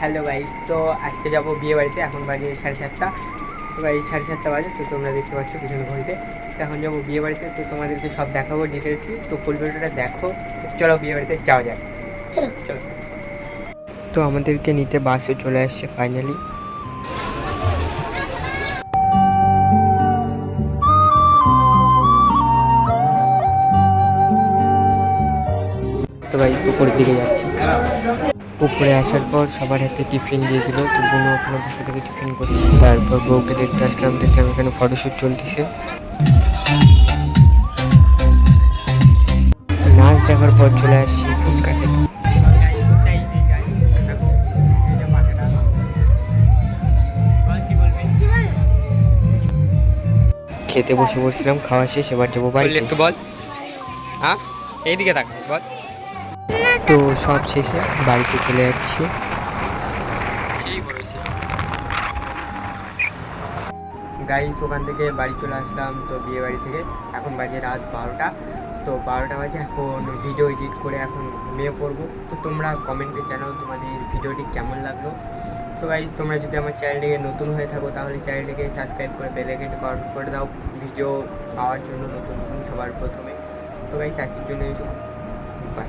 Hello guys তো আজকে যাব বিয়ে বাড়িতে এখন বাজে সাড়ে সাতটা। তো গাইস সাড়ে সাতটা বাজে তো তোমরা দেখতে পাচ্ছ পিছনে ঘড়িতে। তো এখন যাব বিয়ে বাড়িতে তো তোমাদেরকে সব দেখাবো ডিটেলসই তো ফুল ভিডিওটা দেখো। চলো বিয়ে বাড়িতে যাওয়া যাক। চলো। চলো। তো আমাদেরকে নিতে বাসে চলে আসছে ফাইনালি তো ভাই উপরের দিকে যাচ্ছি। উপরে আসার পর সবার হাতে টিফিন দিয়ে দিল। তো বোন ওখানে বসে থেকে টিফিন করছে। তারপর বউকে দেখতে আসলাম দেখলাম এখানে ফটোশ্যুট চলতেছে। নাচ দেখার পর চলে আসছি ফুচকা খেতে। খেতে বসে বলছিলাম খাওয়া শেষ, এবার যাব বাড়ি একটু বল। হ্যাঁ? এইদিকে থাক, বল। তো সব শেষে বাড়িতে চলে যাচ্ছি। গাইস ওখান থেকে বাড়ি চলে আসলাম তো বিয়ে বাড়ি থেকে। এখন বাজে রাত বারোটা। তো বারোটা বাজে এখন ভিডিও এডিট করে এখন ঘুমিয়ে পড়ব। তো তোমরা কমেন্টে জানাও তোমাদের ভিডিওটি কেমন লাগল। তো গাইস তোমরা যদি আমার চ্যানেলটিকে নতুন হয়ে থাকো তাহলে চ্যানেলটিকে সাবস্ক্রাইব করে বেল আইকনটি অন করে দাও। ভিডিও পাওয়ার জন্য নতুন নতুন সবার প্রথমে। তো গাইস আজকের জন্য এইটুকু। বাই